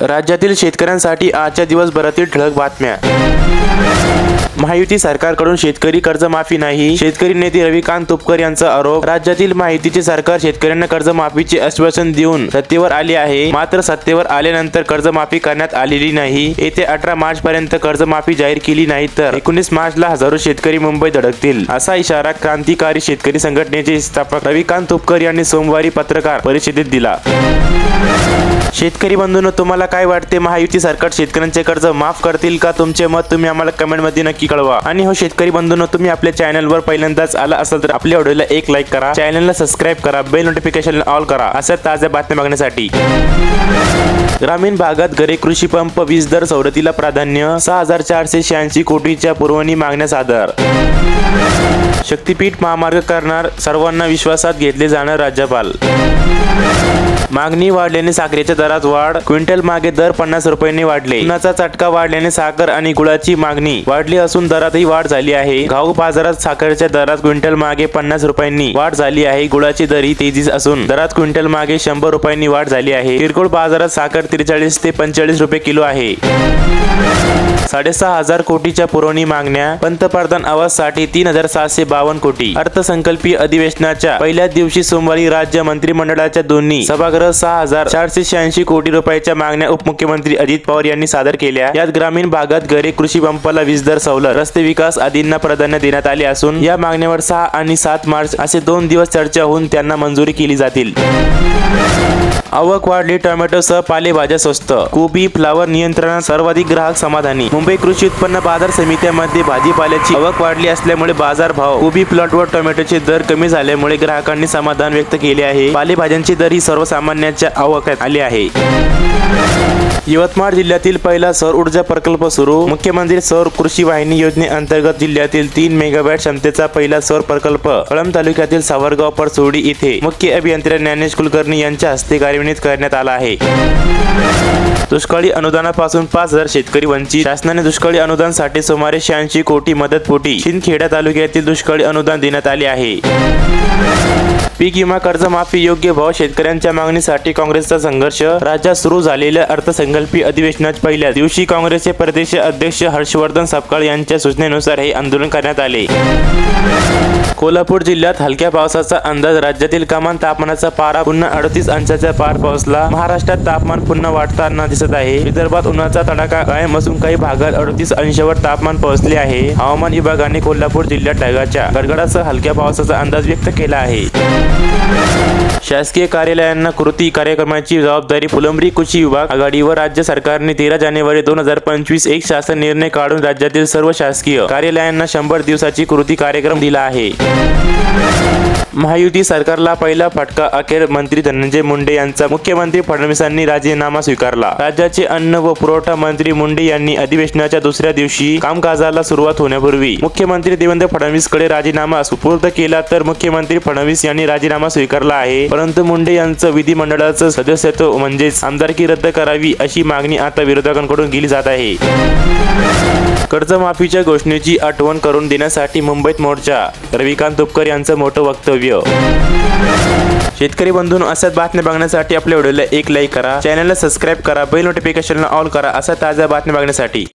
राज्यातील शेतकऱ्यांसाठी आजच्या दिवसभरातील ठळक बातम्या. महायुती सरकारकडून शेतकरी कर्जमाफी नाही. शेतकरी नेते रविकांत तुपकर यांचा आरोप राज्यातील माहितीचे सरकार शेतकऱ्यांना कर्जमाफीचे आश्वासन देऊन सत्तेवर आले आहे. मात्र सत्तेवर आल्यानंतर कर्जमाफी करण्यात आलेली नाही. येथे अठरा मार्च पर्यंत कर्जमाफी जाहीर केली नाही तर एकोणीस मार्चला हजारो शेतकरी मुंबई धडकतील. असा इशारा क्रांतिकारी शेतकरी संघटनेचे स्थापक रविकांत तुपकर यांनी सोमवारी पत्रकार परिषदेत दिला. शेतकरी बंधूंनो तुम्हाला काय वाटते? महायुती सरकार शेतकऱ्यांचे कर्ज माफ करतील का? तुमचे मत तुम्ही आम्हाला कमेंटमध्ये नक्की कळवा. आणि हो शेतकरी बंधूंनो तुम्ही आपल्या चॅनलवर पहिल्यांदाच आला असाल तर आपल्या व्हिडिओला एक लाईक करा. चॅनलला सबस्क्राईब करा. बेल नोटिफिकेशन ऑल करा. अशा ताज्या बातम्या बघण्यासाठी. ग्रामीण भागात घरे कृषी पंप वीज दर सवलतीला प्राधान्य सहा हजार चारशे शहाऐंशी कोटीच्या पुरवणी मागण्यास आधार. शक्तीपीठ महामार्ग करणार सर्वांना विश्वासात घेतले जाणार राज्यपाल. मागणी वाढल्याने साखरेच्या दरात वाढ क्विंटल मागे मागे दर पन्नास रुपयांनी वाढले. उन्हाचा चटका वाढल्याने साखर आणि गुळाची मागणी वाढली असून दरातही वाढ झाली आहे. घाऊक बाजारात साखरेच्या दरात क्विंटल मागे पन्नास रुपयांनी वाढ झाली आहे. गुळाची दर ही असून दरात क्विंटल मागे शंभर रुपयांनी वाढ झाली आहे. किरकोळ बाजारात साखर त्रेचाळीस ते पंचेचाळीस रुपये किलो आहे. साडेसहा हजार कोटीच्या पुरवणी मागण्या पंतप्रधान आवाजसाठी तीन हजार सहाशे बावन्न कोटी. अर्थसंकल्पीय अधिवेशनाच्या पहिल्याच दिवशी सोमवारी राज्य मंत्रिमंडळाच्या दोन्ही सभागृह सहा हजार चारशे शहाऐंशी कोटी रुपयाच्या मागण्या उपमुख्यमंत्री अजित पवार यांनी सादर केल्या. यात ग्रामीण भागात घरे कृषी पंपाला वीज दर सवलत रस्ते विकास आदींना प्राधान्य देण्यात आले असून या मागण्यावर सहा आणि सात मार्च असे दोन दिवस चर्चा होऊन त्यांना मंजुरी केली जातील. आवक वाढली टोमॅटोसह पालेभाज्या स्वस्त कोबी फ्लावर नियंत्रणात सर्वाधिक ग्राहक समाधानी. मुंबई कृषी उत्पन्न बाजार समित्यामध्ये भाजीपाल्याची आवक वाढली असल्यामुळे बाजार भाव उभी प्लॉट व टोमॅटोचे दर कमी झाल्यामुळे ग्राहकांनी समाधान व्यक्त केले आहे. पालेभाज्यांचे दर ही सर्वसामान्यांच्या आवकात आले आहे. यवतमाळ जिल्ह्यातील पहिला सौर ऊर्जा प्रकल्प सुरू. मुख्यमंत्री सौर कृषी वाहिनी योजनेअंतर्गत जिल्ह्यातील तीन मेगावॅट क्षमतेचा पहिला सौर प्रकल्प कळम तालुक्यातील सावरगाव परसोडी येथे मुख्य अभियंत्री ज्ञानेश कुलकर्णी यांच्या हस्ते कार्यान्वित करण्यात आला आहे. दुष्काळी अनुदानापासून पाच हजार शेतकरी वंचित. शासनाने दुष्काळी अनुदानसाठी सुमारे शहाऐंशी कोटी मदतपोटी शिंदखेडा तालुक्यातील दुष्काळी अनुदान देण्यात आले आहे. पीक विमा कर्जमाफी योग्य भाव शेतकऱ्यांच्या मागणीसाठी काँग्रेसचा संघर्ष. राज्यात सुरू झालेल्या अर्थसंकल्पीय अधिवेशनात पहिल्या दिवशी काँग्रेसचे प्रदेश अध्यक्ष हर्षवर्धन सपकाळ यांच्या सूचनेनुसार हे आंदोलन करण्यात आले. कोल्हापूर जिल्ह्यात हलक्या पावसाचा अंदाज. राज्यातील कमान तापमानाचा पारा पुन्हा अडतीस अंशाच्या पार पोहोचला. महाराष्ट्रात तापमान पुन्हा वाढताना दिसत आहे. विदर्भात उन्हाचा तडाखा कायम असून काही भागात अडतीस अंशावर तापमान पोहोचले आहे. हवामान विभागाने कोल्हापूर जिल्ह्यात ढगाच्या गडगडासह हलक्या पावसाचा अंदाज व्यक्त केला आहे. शासकीय कार्यालयांना कृती कार्यक्रमाची जबाबदारी फुलंब्री कृषी विभाग आघाडीवर राज्य सरकारने तेरा जानेवारी दोन हजार पंचवीस एक शासन निर्णय काढून राज्यातील सर्व शासकीय कार्यालयांना शंभर दिवसाची कृती कार्यक्रम दिला आहे. महायुती सरकारला पहिला फटका अखेर मंत्री धनंजय मुंडे यांचा. मुख्यमंत्री फडणवीसांनी राजीनामा स्वीकारला. राज्याचे अन्न व पुरवठा मंत्री मुंडे यांनी अधिवेशनाच्या दुसऱ्या दिवशी कामकाजाला सुरुवात होण्यापूर्वी मुख्यमंत्री देवेंद्र फडणवीसकडे राजीनामा सुपूर्द केला तर मुख्यमंत्री फडणवीस यांनी राजीनामा स्वीकारला आहे. परंतु मुंडे यांचं विधिमंडळाचं सदस्यत्व म्हणजेच आमदारकी रद्द करावी अशी मागणी आता विरोधकांकडून केली जात आहे. कर्जमाफीच्या घोषणेची आठवण करून देण्यासाठी मुंबईत मोर्चा रविकांत तुपकर यांचं मोठं वक्तव्य. शेतकरी बंधून अशाच बातम्या बघण्यासाठी आपल्या व्हिडिओला एक लाईक करा चॅनलला सबस्क्राईब करा बेल नोटिफिकेशनला ऑल करा अशा ताज्या बातम्या बघण्यासाठी.